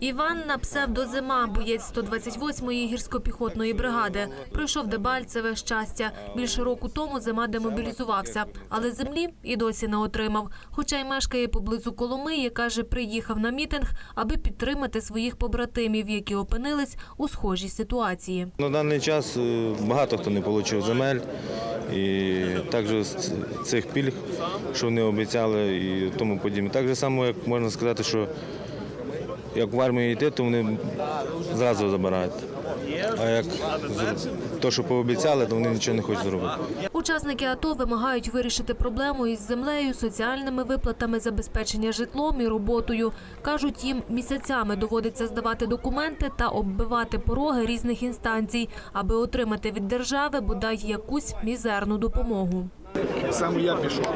Іван на псевдозима, боєць 128-ї гірсько-піхотної бригади. Пройшов Дебальцеве щастя. Більше року тому зима демобілізувався, але землі і досі не отримав. Хоча й мешкає поблизу Коломиї, каже, приїхав на мітинг, аби підтримати своїх побратимів, які опинились у схожій ситуації. На даний час е, багато хто не отримав земель. І також цих пільг, що вони обіцяли, і тому подібне. Так само, як можна сказати, що як в армію йти, то вони зразу забирають. А як то, що пообіцяли, то вони нічого не хочуть зробити. Учасники АТО вимагають вирішити проблему із землею, соціальними виплатами, забезпечення житлом і роботою. Кажуть, їм місяцями доводиться здавати документи та оббивати пороги різних інстанцій, аби отримати від держави бодай якусь мізерну допомогу. Саме я пішов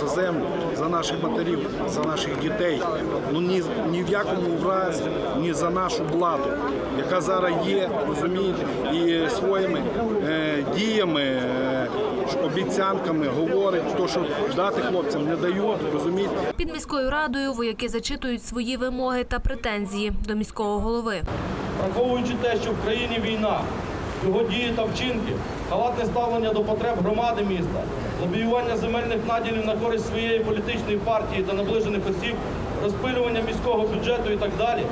за землю, за наших матерів, за наших дітей. Ну ні, ні в якому разі, ні за нашу владу, яка зараз є, розумієте, і своїми е, діями, е, обіцянками говорить, то, що дати хлопцям не дають, розумієте. Під міською радою вояки зачитують свої вимоги та претензії до міського голови. Враховуючи те, що в країні війна, його дії та вчинки, халатне ставлення до потреб громади міста, лобіювання земельних наділів на користь своєї політичної партії та наближених осіб, розпилювання міського бюджету і так далі,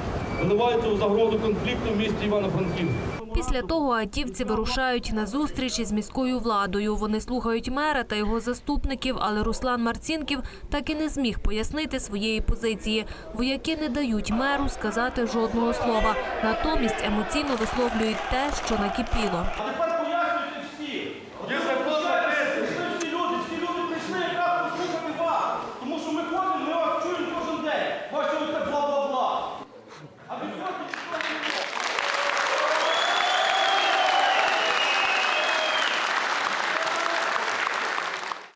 виливаються у загрозу конфлікту в місті Івано-Франківську. Після того атівці вирушають на зустріч із міською владою. Вони слухають мера та його заступників, але Руслан Марцінків так і не зміг пояснити своєї позиції. Вояки не дають меру сказати жодного слова. Натомість емоційно висловлюють те, що накипіло. Тому що ми ходимо, ми вас чуємо кожен день. Бачите, оце бла-бла-бла.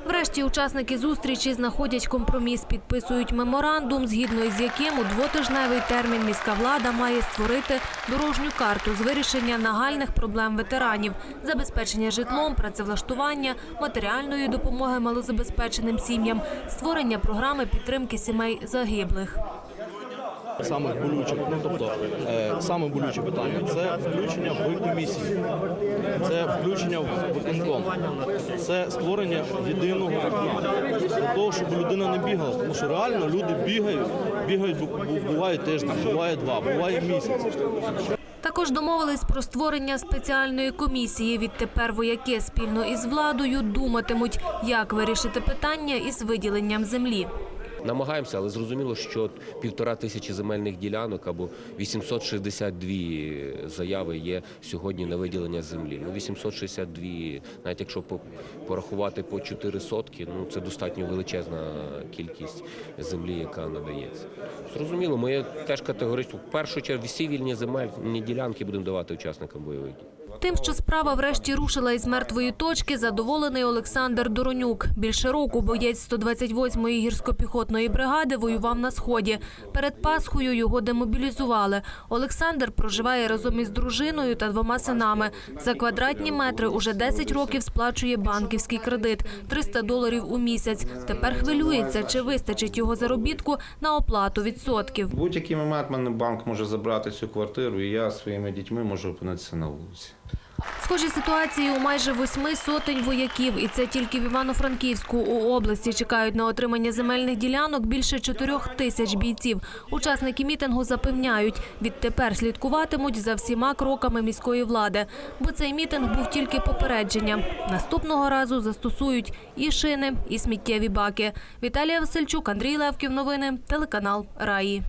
Врешті учасники зустрічі знаходять компроміс, підписують меморандум, згідно із яким у двотижневий термін міська влада має створити дорожню карту з вирішення нагальних проблем ветеранів, забезпечення житлом, працевлаштування, матеріальної допомоги малозабезпеченим сім'ям, створення програми підтримки сімей загиблих. Самих болючих, ну тобто е, саме болюче питання це включення в комісії, це включення в виконком, це створення єдиного вікна для того, щоб людина не бігала, тому що реально люди бігають, бігають бу- бу- буває тиждень, буває два, буває місяць. Також домовились про створення спеціальної комісії. Відтепер вояки спільно із владою думатимуть, як вирішити питання із виділенням землі. Намагаємося, але зрозуміло, що півтора тисячі земельних ділянок або 862 заяви є сьогодні на виділення землі. Ну 862, навіть якщо порахувати по 4 сотки, ну це достатньо величезна кількість землі, яка надається. Зрозуміло, ми теж категорично в першу чергу всі вільні земельні ділянки будемо давати учасникам бойових дій. Тим, що справа врешті рушила із мертвої точки, задоволений Олександр Доронюк. Більше року боєць 128-ї гірсько-піхотної бригади воював на сході. Перед Пасхою його демобілізували. Олександр проживає разом із дружиною та двома синами. За квадратні метри уже 10 років сплачує банківський кредит – 300 доларів у місяць. Тепер хвилюється, чи вистачить його заробітку на оплату відсотків. Будь-який момент мене банк може забрати цю квартиру, і я своїми дітьми можу опинитися на вулиці. Схожі ситуації у майже восьми сотень вояків, і це тільки в Івано-Франківську. У області чекають на отримання земельних ділянок більше чотирьох тисяч бійців. Учасники мітингу запевняють, відтепер слідкуватимуть за всіма кроками міської влади, бо цей мітинг був тільки попередженням. Наступного разу застосують і шини, і сміттєві баки. Віталія Васильчук, Андрій Левків. Новини, телеканал Раї.